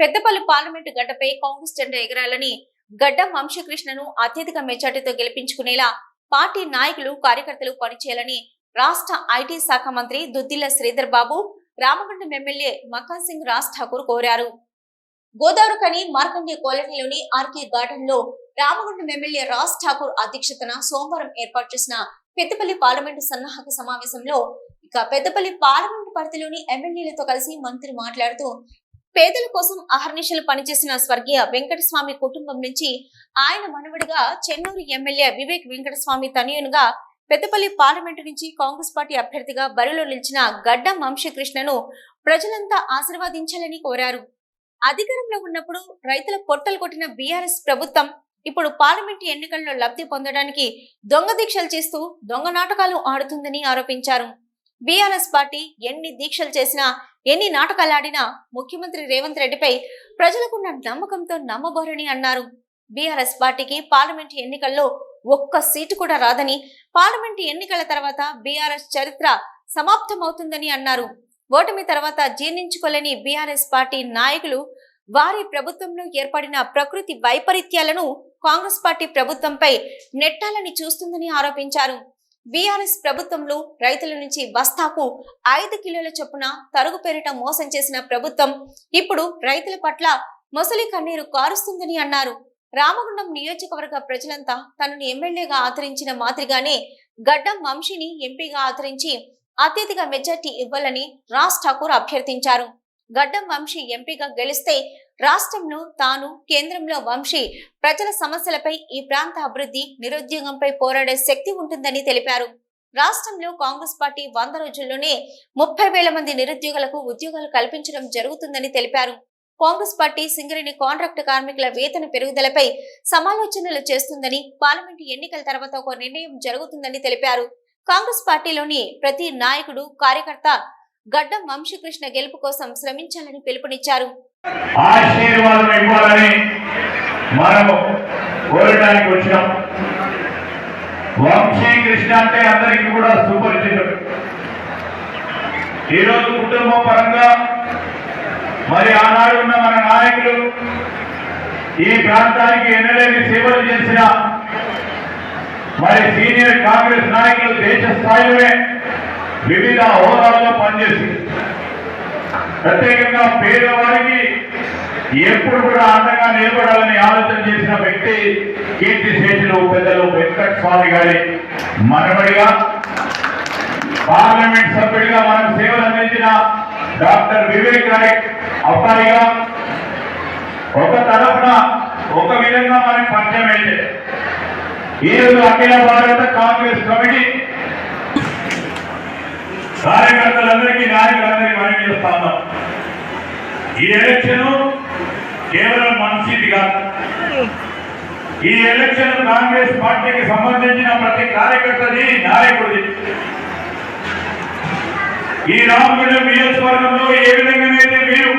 Peddapalli parliament గడ్డపై కాంగ్రెస్ జెండా ఎగరాలని గడ్డ వంశకృష్ణను అత్యధిక మెజార్టీతో గెలిపించుకునేలా పార్టీ నాయకులు కార్యకర్తలు పనిచేయాలని రాష్ట్ర ఐటీ శాఖ మంత్రి దుద్దిల్ల శ్రీధర్ బాబు రామగుండం ఎమ్మెల్యే మకాన్ సింగ్ రాజ్ ఠాకూర్ కోరారు. గోదావరి కని మార్కండే కాలనీలోని ఆర్కే గార్డెన్లో రామగుండం ఎమ్మెల్యే రాజ్ ఠాకూర్ అధ్యక్షతన సోమవారం ఏర్పాటు చేసిన పెద్దపల్లి పార్లమెంటు సన్నాహక సమావేశంలో ఇక పెద్దపల్లి పార్లమెంటు పరిధిలోని ఎమ్మెల్యేలతో కలిసి మంత్రి మాట్లాడుతూ పేదల కోసం అహర్నిశలు పనిచేసిన స్వర్గీయ వెంకటస్వామి కుటుంబం నుంచి ఆయన మనవడిగా చెన్నూరు ఎమ్మెల్యే వివేక్ వెంకటస్వామి తనయునుగా పెద్దపల్లి పార్లమెంటు నుంచి కాంగ్రెస్ పార్టీ అభ్యర్థిగా బరిలో నిలిచిన గడ్డం వంశకృష్ణను ప్రజలంతా ఆశీర్వదించాలని కోరారు. అధికారంలో ఉన్నప్పుడు రైతుల పొట్టలు కొట్టిన బీఆర్ఎస్ ప్రభుత్వం ఇప్పుడు పార్లమెంటు ఎన్నికల్లో లబ్ధి పొందడానికి దొంగ దీక్షలు చేస్తూ దొంగ నాటకాలు ఆడుతుందని ఆరోపించారు. బీఆర్ఎస్ పార్టీ ఎన్ని దీక్షలు చేసినా ఎన్ని నాటకాలాడినా ముఖ్యమంత్రి రేవంత్ రెడ్డిపై ప్రజలకున్న నమ్మకంతో నమ్మబోరని అన్నారు. బీఆర్ఎస్ పార్టీకి పార్లమెంట్ ఎన్నికల్లో ఒక్క సీటు కూడా రాదని పార్లమెంట్ ఎన్నికల తర్వాత బీఆర్ఎస్ చరిత్ర సమాప్తమవుతుందని అన్నారు. ఓటమి తర్వాత జీర్ణించుకోలేని బీఆర్ఎస్ పార్టీ నాయకులు వారి ప్రభుత్వంలో ఏర్పడిన ప్రకృతి వైపరీత్యాలను కాంగ్రెస్ పార్టీ ప్రభుత్వంపై నెట్టాలని చూస్తుందని ఆరోపించారు. బీఆర్ఎస్ ప్రభుత్వంలో రైతుల నుంచి బస్తాకు ఐదు కిలోల చొప్పున తరుగు పేరిట మోసం చేసిన ప్రభుత్వం ఇప్పుడు రైతుల పట్ల మొసలి కన్నీరు కారుస్తుందని అన్నారు. రామగుండం నియోజకవర్గ ప్రజలంతా తనను ఎమ్మెల్యేగా ఆదరించిన మాదిరిగానే గడ్డం వంశీని ఎంపీగా ఆదరించి అత్యధిక మెజార్టీ ఇవ్వాలని రాజ్ ఠాకూర్ అభ్యర్థించారు. గడ్డం వంశీ ఎంపీగా గెలిస్తే రాష్ట్రంలో తాను కేంద్రంలో వంశీ ప్రజల సమస్యలపై ఈ ప్రాంత అభివృద్ధి నిరుద్యోగంపై పోరాడే శక్తి ఉంటుందని తెలిపారు. రాష్ట్రంలో కాంగ్రెస్ పార్టీ వంద రోజుల్లోనే ముప్పై వేల మంది నిరుద్యోగులకు ఉద్యోగాలు కల్పించడం జరుగుతుందని తెలిపారు. కాంగ్రెస్ పార్టీ సింగరేణి కాంట్రాక్ట్ కార్మికుల వేతన పెరుగుదలపై సమాలోచనలు చేస్తుందని పార్లమెంటు ఎన్నికల తర్వాత ఒక నిర్ణయం జరుగుతుందని తెలిపారు. కాంగ్రెస్ పార్టీలోని ప్రతి నాయకుడు కార్యకర్త గడ్డం వంశీకృష్ణ గెలుపు కోసం శ్రమించాలని పిలుపునిచ్చారు. ఆశీర్వాదం ఇవ్వాలని మనము కోరడానికి వచ్చినాం. అంటే అందరికీ కూడా సుపరిచితం ఈరోజు కుటుంబ పరంగా మరి ఆనాడు ఉన్న మన నాయకులు ఈ ప్రాంతానికి ఎన్నలేని సేవలు చేసిన మరి సీనియర్ కాంగ్రెస్ నాయకులు దేశ స్థాయిలోనే వివిధ హోదాల్లో పనిచేసి ప్రత్యేకంగా పేదవారికి ఎప్పుడు కూడా అండగా నిలబడాలని ఆలోచన చేసిన వ్యక్తి కీర్తి శేషులు పెద్దలు వెంకట స్వామి గారి మనవడిగా పార్లమెంట్ సభ్యుడిగా మనం సేవలు అందించిన డాక్టర్ వివేక్ రాయ్ అబ్బాయిగా ఒక తరఫున ఒక విధంగా మనకి పరిచయం అయితే. ఈరోజు అఖిల భారత కాంగ్రెస్ కమిటీ కార్యకర్తలందరికీ నాయకులందరికీ మనం చేస్తా ఉన్నాం ఈ ఎలక్షన్ కేవలం మన సీటు కాదు. ఈ ఎలక్షన్ కాంగ్రెస్ పార్టీకి సంబంధించిన ప్రతి కార్యకర్తది నాయకుడిది. ఈ రామగుండం నియోజకవర్గంలో ఏ విధంగానైతే మీరు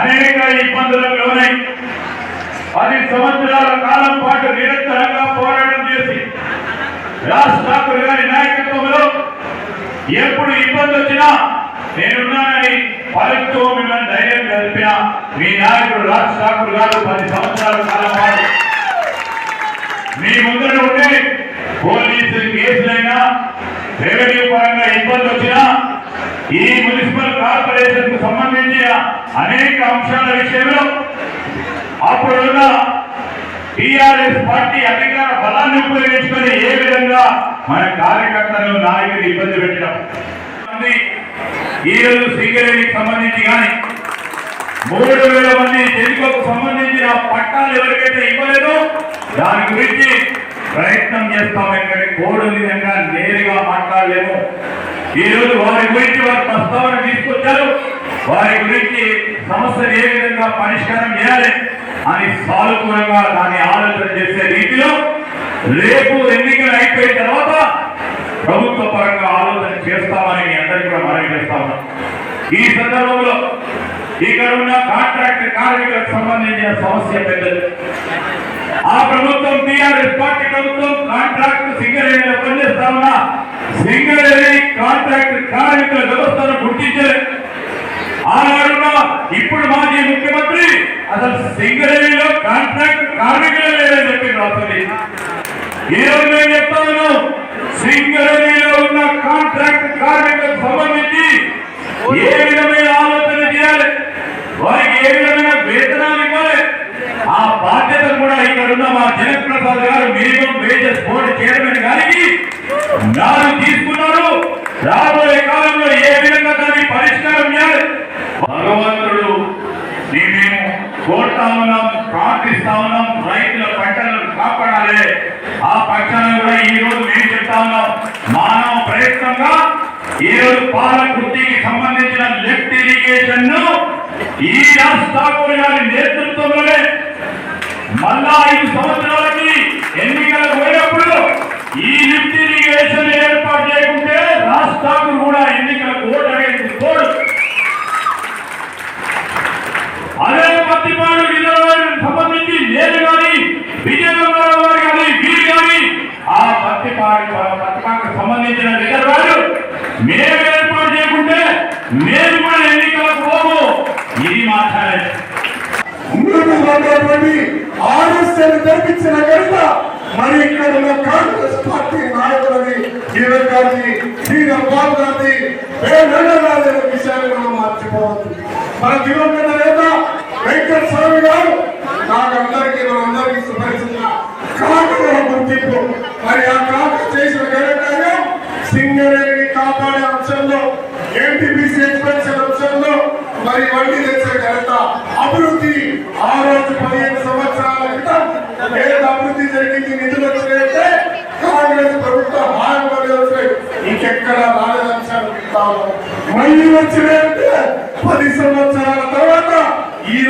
అనేక ఇబ్బందులకు లోనై పది సంవత్సరాల కాలం పాటు నిరంతరంగా పోరాటం చేసి రాజ్ ఠాకూర్ గారి నాయకత్వంలో ఎప్పుడు ఇబ్బంది వచ్చినా నేనున్నానని పలుకుతూ మిమ్మల్ని ధైర్యం కలిపిన మీ నాయకుడు రాజ్ ఠాకూర్ గారు పది సంవత్సరాల కాలం పాటు మీ ముందర ఉండే పోలీసు కేసులైనా రెవెన్యూ పరంగా ఇబ్బంది వచ్చినా ఈ మున్సిపల్ కార్పొరేషన్కు సంబంధించిన అనేక అంశాల విషయంలో అప్పుడున్న టిఆర్ఎస్ పార్టీ అధికార బలాన్ని ఉపయోగించుకొని ఏ విధంగా మన కార్యకర్తలు నాయకులు ఇబ్బంది పెట్టడం ఈరోజు ఈ రోజు సంబంధించి కానీ మూడు వేల మంది తెలుగుకు సంబంధించిన పట్టాలు ఎవరికైతే ఇవ్వలేదో దాని గురించి ప్రయత్నం చేస్తాం ఎక్కడ కోడు విధంగా నేరుగా మాట్లాడలేము. ఈ రోజు వారి గురించి వారు ప్రస్తావన తీసుకొచ్చారు. వారి గురించి సమస్యలు ఏ విధంగా పరిష్కారం చేయాలి అని సానుకూలంగా దాన్ని ఆలోచన రేపు ఎన్నికలు అయిపోయిన తర్వాత ప్రభుత్వ పరంగా ఆలోచన చేస్తామని మీ అందరికీ కూడా మనవి చేస్తా ఉన్నాం. ఈ సందర్భంలో ఇక్కడ ఉన్న కాంట్రాక్ట్ కార్మికులకు సంబంధించిన సమస్య పెద్దది. ఆ ప్రభుత్వం టీఆర్ఎస్ పార్టీ ప్రభుత్వం కాంట్రాక్ట్ సింగరేణిలో పనిచేస్తా ఉన్నా సింగరేణి కాంట్రాక్ట్ కార్మికుల వ్యవస్థను గుర్తించలేదు ఆనాడున్న ఇప్పుడు మాజీ ముఖ్యమంత్రి అసలు సింగరేణిలో కాంట్రాక్ట్ కార్మికులే లేదని చెప్పి రాస్తుంది ఈ రోజు నేను చెప్తా సింగరేణిలో ఉన్న కాంట్రాక్ట్ కార్మికులకు సంబంధించి ఏ విధమైన ఆలోచన చేయాలి? వారికి ఏ విధమైన వేతనాలు ఇవ్వాలి? ఆ బాధ్యత కూడా ఇక్కడ ఉన్న మా జనక్ గారు మినిమం వేజెస్ బోర్డు చైర్మన్ గారికి నాడు తీసుకున్నారు. రాబోయే కాలంలో ఏ విధంగా దాన్ని పరిష్కారం చేయాలి? భగవంతుడు మేము కోరుతా ఉన్నాం ప్రార్థిస్తా ఉన్నాం రైతుల పంటలను కాపాడాలి. ఆ పక్షాన్ని కూడా ఈ రోజు మేము చెప్తా ఉన్నాం మానవ ప్రయత్నంగా ఈ రోజు పాలకుర్తికి సంబంధించిన లిఫ్ట్ ఇరిగేషన్ను ఈ రాజ్ గారి నేతృత్వంలోనే మళ్ళా ఐదు సంవత్సరాలకి ఎన్నికలు పోయినప్పుడు ఈ లిఫ్ట్ ఇరిగేషన్ ఏర్పాటు చేయకుంటే రాజ్ కూడా ఎన్నికలకు ఓటు అనేది తోడు. అదే పత్తిపాడు రిజర్వాయర్ సంబంధించి నేను కానీ విజయనగరం వారు కానీ వీరు కానీ ఆ పత్తిపాడు పత్తిపాడుకు సంబంధించిన రిజర్వాయర్ మేము ఏర్పాటు చేయకుంటే మేము కూడా ఎన్నికలకు పోము. ఇది మాట్లాడే ముందుకు జరిపించిన కనుక మరి ఇక్కడ ఉన్న కాంగ్రెస్ పార్టీ నాయకులని జీవన్ శ్రీరామ్ బాబు గాంధీ విషయాన్ని మనం మర్చిపోవద్దు. మన దివంగత నేత వెంకట స్వామి గారు నాకందరికీ మనందరికీ సుపరిచిన కాకుల గుర్తింపు. మరి ఆ కాకు చేసిన ఘనకార్యం సింగరేణి కాపాడే అంశంలో ఎన్టీపీసీ ఎక్స్పెన్షన్ అంశంలో మరి వడ్డీ తెచ్చే ఘనత అభివృద్ధి. ఆ రోజు పదిహేను సంవత్సరాల క్రితం ఏది అభివృద్ధి జరిగింది నిధులు వచ్చినట్టే కాంగ్రెస్ ప్రభుత్వం హామీ వచ్చినాయి ఇంకెక్కడ రాలేదంశాలు మళ్ళీ వచ్చినట్టే పది సంవత్సరాల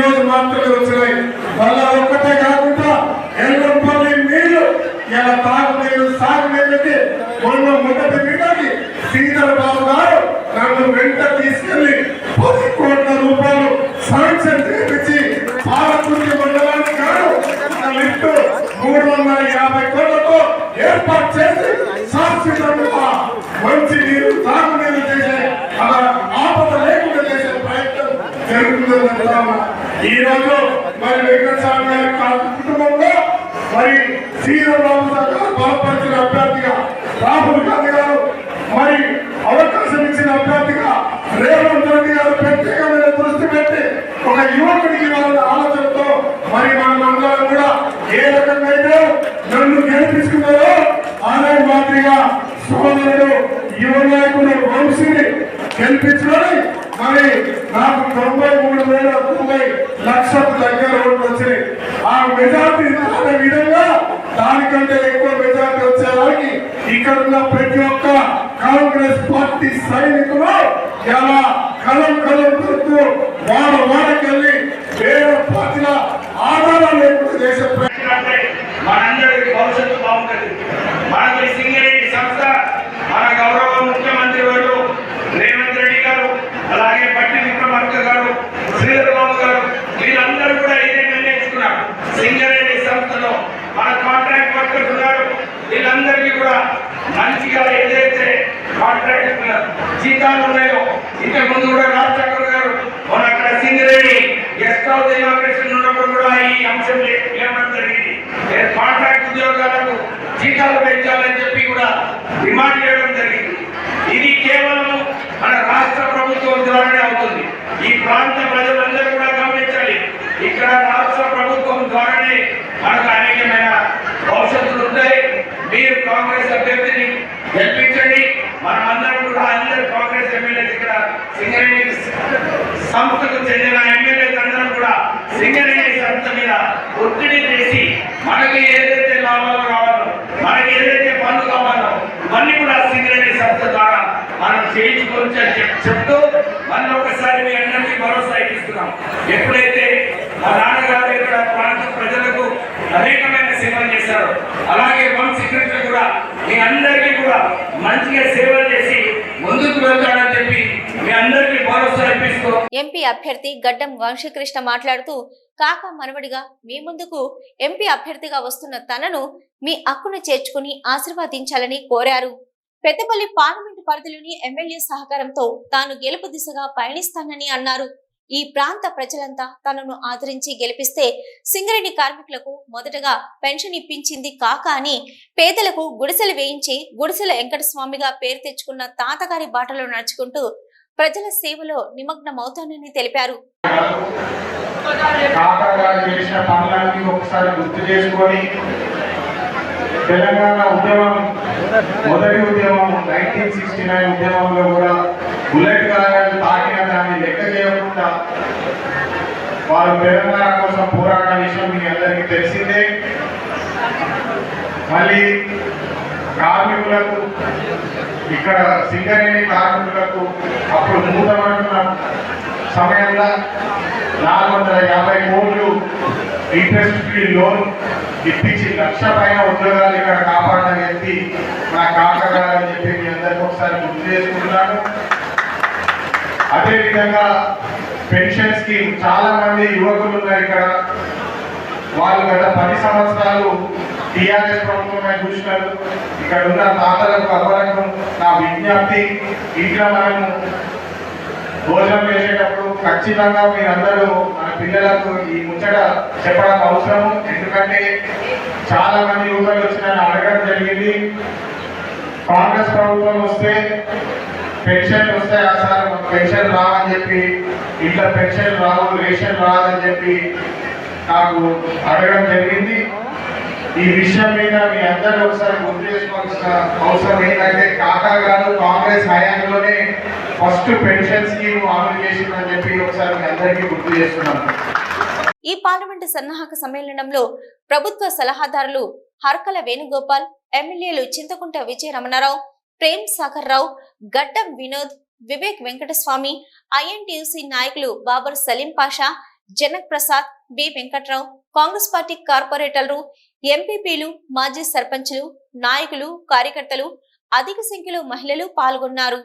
రోజు మాత్రమే వచ్చినాయి. మళ్ళా ఒక్కటే కాకుండా ఎల్లంపల్లి నీళ్ళు ఇలా తాగునీరు సాగునీళ్ళకి మొన్న మొదటి మీదకి శ్రీధర్ బాబు గారు నన్ను వెంట తీసుకెళ్ళి పది కోట్ల రూపాయలు శాంక్షన్ చెప్తాము. వేల తొంభై లక్షలకు దగ్గర ఓట్లు వచ్చినాయి. ఆ మెజార్టీ అనే విధంగా దానికంటే ఎక్కువ మెజార్టీ వచ్చేదానికి ఇక్కడ ఉన్న ప్రతి ఒక్క కాంగ్రెస్ పార్టీ సైనికులు ఎలా కలం కలం పెడుతూ వాడ వాడకెళ్ళి వేరే పార్టీల ఆధారాలు లేకుండా చేసే ప్రయత్నం అంటే భవిష్యత్తు బాగుంటుంది. మనకు ఈ సింగరేణి సంస్థ మన గౌరవ ముఖ్యమంత్రి వారు రేవంత్ రెడ్డి గారు అలాగే పట్టి విక్రమార్క గారు శ్రీధర్ బాబు గారు వీళ్ళందరూ కూడా ఇదే నిర్ణయించుకున్నారు సింగరేణి సంస్థలో మన కాంట్రాక్ట్ వర్కర్స్ ఉన్నారు వీళ్ళందరికీ కూడా మంచిగా ఏదైతే కాంట్రాక్ట్ జీతాలు ఉన్నాయో ఇంతకు ముందు కూడా రాజ్ ఠాకూర్ గారు మన అక్కడ సింగరేణి గెస్ట్ హౌస్ ఇనాగ్రేషన్ ఉన్నప్పుడు కూడా ఈ అంశం లేవడం జరిగింది. ఏ కాంట్రాక్ట్ ఉద్యోగాలకు జీతాలు పెంచాలని చెప్పి కూడా డిమాండ్ చేయడం జరిగింది. ఇది కేవలం మన రాష్ట్ర ప్రభుత్వం ద్వారానే అవుతుంది. ఈ ప్రాంత ప్రజలందరూ కూడా గమనించాలి. ఇక్కడ రాష్ట్ర ప్రభుత్వం ద్వారానే మనకు అనేకమైన భవిష్యత్తులు ఉంటాయి. మీరు కాంగ్రెస్ అభ్యర్థిని గెలిపించండి. మనమందరం కూడా అందరు కాంగ్రెస్ ఇక్కడ సింగరేణి సంస్థకు చెందిన ఎమ్మెల్యే సింగరేణి సంస్థ మీద ఒత్తిడి చేసి మనకి ఏదైతే లాభాలు కావాలో మనకి ఏదైతే పనులు కావాలో ఇవన్నీ కూడా సింగరేణి సంస్థ ద్వారా మనం చేయించుకోవచ్చు అని చెప్- చెప్తూ మళ్ళీ ఒకసారి మీ అందరికీ భరోసా ఇస్తున్నాం ఎప్పుడైతే మా నాన్నగారు ఇక్కడ ప్రాంత ప్రజలకు అనేకమైన సేవలు చేశారు అలాగే వంశీ కృష్ణ కూడా మీ అందరికీ కూడా మంచిగా సేవలు చేసి ముందుకు వెళ్తాడని చెప్పి మీ అందరికీ భరోసా ఇప్పిస్తూ ఎంపీ అభ్యర్థి గడ్డం వంశీకృష్ణ మాట్లాడుతూ కాక మనవడిగా మీ ముందుకు ఎంపీ అభ్యర్థిగా వస్తున్న తనను మీ అక్కును చేర్చుకుని ఆశీర్వదించాలని కోరారు. పెద్దపల్లి పార్లమెంటు పరిధిలోని ఎమ్మెల్యే సహకారంతో తాను గెలుపు దిశగా పయనిస్తానని అన్నారు. ఈ ప్రాంత ప్రజలంతా తనను ఆదరించి గెలిపిస్తే సింగరేణి కార్మికులకు మొదటగా పెన్షన్ ఇప్పించింది కాక అని పేదలకు గుడిసెలు వేయించి గుడిసెల వెంకటస్వామిగా పేరు తెచ్చుకున్న తాతగారి బాటలో నడుచుకుంటూ ప్రజల సేవలో నిమగ్నమవుతానని తెలిపారు. ఒకసారి గుర్తు చేసుకొని తెలంగాణ ఉద్యమం మొదటి ఉద్యమం నైన్టీన్ సిక్స్టీ నైన్ ఉద్యమంలో కూడా బుల్లెట్ గాయాలు తాకిన దాన్ని లెక్క చేయకుండా వారు తెలంగాణ కోసం పోరాడిన విషయం మీ అందరికీ తెలిసిందే. మళ్ళీ కార్మికులకు ఇక్కడ సింగరేణి కార్మికులకు అప్పుడు మూతపడుతున్న సమయంలో నాలుగు వందల యాభై కోట్లు ఇంట్రెస్ట్ ఫ్రీ లోన్ ఇప్పించి లక్ష పైన ఉద్యోగాలు ఇక్కడ కాపాడిన వ్యక్తి నా కాకగారు చెప్పి మీ అందరికీ ఒకసారి గుర్తు చేసుకుంటున్నాను. అదేవిధంగా పెన్షన్ స్కీమ్ చాలా మంది యువకులు ఉన్నారు ఇక్కడ. వాళ్ళు గత పది సంవత్సరాలు టిఆర్ఎస్ ప్రభుత్వమే చూసినారు ఇక్కడ ఉన్న తాతలకు అవ్వలకు నా విజ్ఞప్తి ఇంట్లో మనము భోజనం చేసేటప్పుడు ఖచ్చితంగా మీరందరూ మన పిల్లలకు ఈ ముచ్చట చెప్పడం అవసరం. ఎందుకంటే చాలా మంది యువకులు వచ్చి నన్ను అడగడం జరిగింది. కాంగ్రెస్ ప్రభుత్వం వస్తే పెన్షన్ వస్తాయా సార్ మాకు పెన్షన్ రావని చెప్పి ఇంట్లో పెన్షన్ రావు రేషన్ రాదని చెప్పి నాకు అడగడం జరిగింది. ఈ విషయం మీద మీ అందరూ ఒకసారి గుర్తు చేసుకోవాల్సిన అవసరం ఏంటంటే కాకా గారు కాంగ్రెస్ హయాంలోనే ఫస్ట్ పెన్షన్ స్కీమ్ అమలు చేసిందని చెప్పి ఒకసారి మీ అందరికీ గుర్తు చేస్తున్నాను. ఈ పార్లమెంటు సన్నాహక సమ్మేళనంలో ప్రభుత్వ సలహాదారులు హర్కల వేణుగోపాల్ ఎమ్మెల్యేలు చింతకుంట విజయ రమణారావు ప్రేమ్ సాగర్ రావు గడ్డం వినోద్ వివేక్ వెంకటస్వామి ఐఎన్టీయూసీ నాయకులు బాబర్ సలీం పాషా జనక్ ప్రసాద్ బి వెంకట్రావు కాంగ్రెస్ పార్టీ కార్పొరేటర్లు ఎంపీపీలు మాజీ సర్పంచులు నాయకులు కార్యకర్తలు అధిక సంఖ్యలో మహిళలు పాల్గొన్నారు.